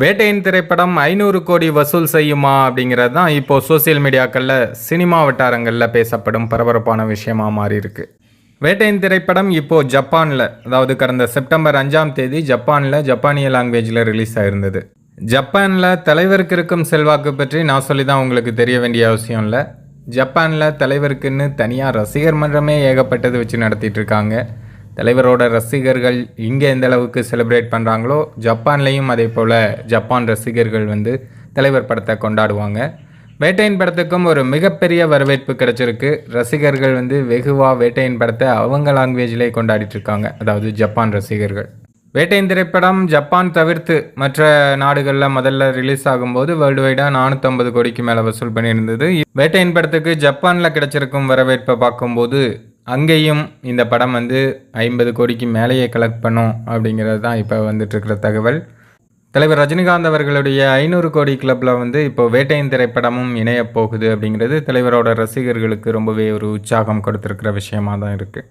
வேட்டையின் திரைப்படம் ஐநூறு கோடி வசூல் செய்யுமா அப்படிங்கிறது தான் இப்போ சோசியல் மீடியாக்களில் சினிமா வட்டாரங்களில் பேசப்படும் பரபரப்பான விஷயமாக மாறி இருக்கு வேட்டையின் திரைப்படம் இப்போது ஜப்பானில் அதாவது கடந்த செப்டம்பர் அஞ்சாம் தேதி ஜப்பானில் ஜப்பானிய லாங்குவேஜில் ரிலீஸ் ஆயிருந்தது. ஜப்பானில் தலைவருக்கு இருக்கும் செல்வாக்கு பற்றி நான் சொல்லி தான் உங்களுக்கு தெரிய வேண்டிய அவசியம் இல்லை. ஜப்பானில் தலைவருக்குன்னு தனியாக ரசிகர் மன்றமே ஏகப்பட்டது வச்சு நடத்திட்டு இருக்காங்க. தலைவரோட ரசிகர்கள் இங்கே எந்த அளவுக்கு செலிப்ரேட் பண்ணுறாங்களோ ஜப்பான்லேயும் அதே போல் ஜப்பான் ரசிகர்கள் வந்து தலைவர் படத்தை கொண்டாடுவாங்க. வேட்டையின் படத்துக்கும் ஒரு மிகப்பெரிய வரவேற்பு கிடச்சிருக்கு. ரசிகர்கள் வந்து வெகுவாக வேட்டையின் படத்தை அவங்க லாங்குவேஜ்லேயே கொண்டாடிட்டு இருக்காங்க. அதாவது ஜப்பான் ரசிகர்கள். வேட்டையின் திரைப்படம் ஜப்பான் தவிர்த்து மற்ற நாடுகளில் முதல்ல ரிலீஸ் ஆகும்போது வேர்ல்டு வைடாக நானூற்றம்பது கோடிக்கு மேலே வசூல் பண்ணியிருந்தது. வேட்டையின் படத்துக்கு ஜப்பானில் கிடைச்சிருக்கும் வரவேற்பை பார்க்கும்போது அங்கேயும் இந்த படம் வந்து ஐம்பது கோடிக்கு மேலேயே கலெக்ட் பண்ணும் அப்படிங்கிறது தான் இப்போ வந்துட்டுருக்கிற தகவல். தலைவர் ரஜினிகாந்த் அவர்களுடைய ஐநூறு கோடி கிளப்பில் வந்து இப்போ வேட்டையின் திரைப்படமும் இணையப் போகுது அப்படிங்கிறது தலைவரோட ரசிகர்களுக்கு ரொம்பவே ஒரு உற்சாகம் கொடுத்துருக்கிற விஷயமாக தான் இருக்குது